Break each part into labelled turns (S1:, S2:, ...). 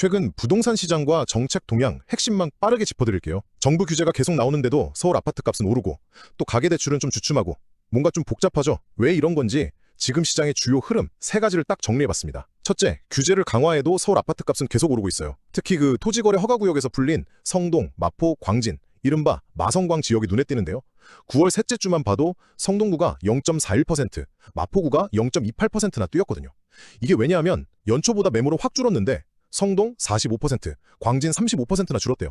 S1: 최근 부동산 시장과 정책 동향 핵심만 빠르게 짚어드릴게요. 정부 규제가 계속 나오는데도 서울 아파트 값은 오르고 또 가계 대출은 좀 주춤하고 뭔가 좀 복잡하죠. 왜 이런 건지 지금 시장의 주요 흐름 세 가지를 딱 정리해봤습니다. 첫째, 규제를 강화해도 서울 아파트 값은 계속 오르고 있어요. 특히 그 토지거래 허가구역에서 풀린 성동, 마포, 광진, 이른바 마성광 지역이 눈에 띄는데요. 9월 셋째 주만 봐도 성동구가 0.41%, 마포구가 0.28%나 뛰었거든요. 이게 왜냐하면 연초보다 매물은 확 줄었는데 성동 45%, 광진 35%나 줄었대요.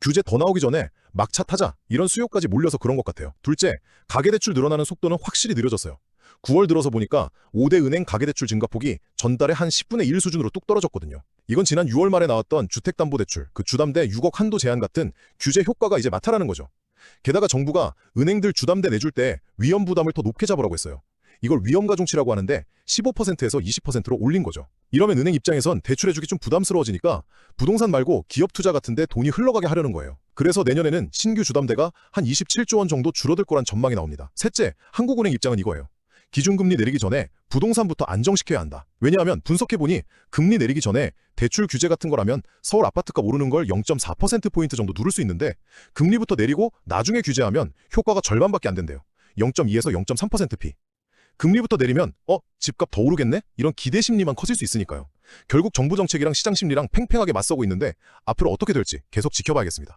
S1: 규제 더 나오기 전에 막차 타자 이런 수요까지 몰려서 그런 것 같아요. 둘째, 가계대출 늘어나는 속도는 확실히 느려졌어요. 9월 들어서 보니까 5대 은행 가계대출 증가폭이 전달에 한 10분의 1 수준으로 뚝 떨어졌거든요. 이건 지난 6월 말에 나왔던 주택담보대출, 그 주담대 6억 한도 제한 같은 규제 효과가 이제 나타나는 거죠. 게다가 정부가 은행들 주담대 내줄 때 위험 부담을 더 높게 잡으라고 했어요. 이걸 위험 가중치라고 하는데 15%에서 20%로 올린 거죠. 이러면 은행 입장에선 대출해주기 좀 부담스러워지니까 부동산 말고 기업 투자 같은데 돈이 흘러가게 하려는 거예요. 그래서 내년에는 신규 주담대가 한 27조 원 정도 줄어들 거란 전망이 나옵니다. 셋째, 한국은행 입장은 이거예요. 기준금리 내리기 전에 부동산부터 안정시켜야 한다. 왜냐하면 분석해보니 금리 내리기 전에 대출 규제 같은 거라면 서울 아파트값 오르는 걸 0.4%포인트 정도 누를 수 있는데 금리부터 내리고 나중에 규제하면 효과가 절반밖에 안 된대요. 0.2에서 0.3%피. 금리부터 내리면 어? 집값 더 오르겠네? 이런 기대 심리만 커질 수 있으니까요. 결국 정부 정책이랑 시장 심리랑 팽팽하게 맞서고 있는데 앞으로 어떻게 될지 계속 지켜봐야겠습니다.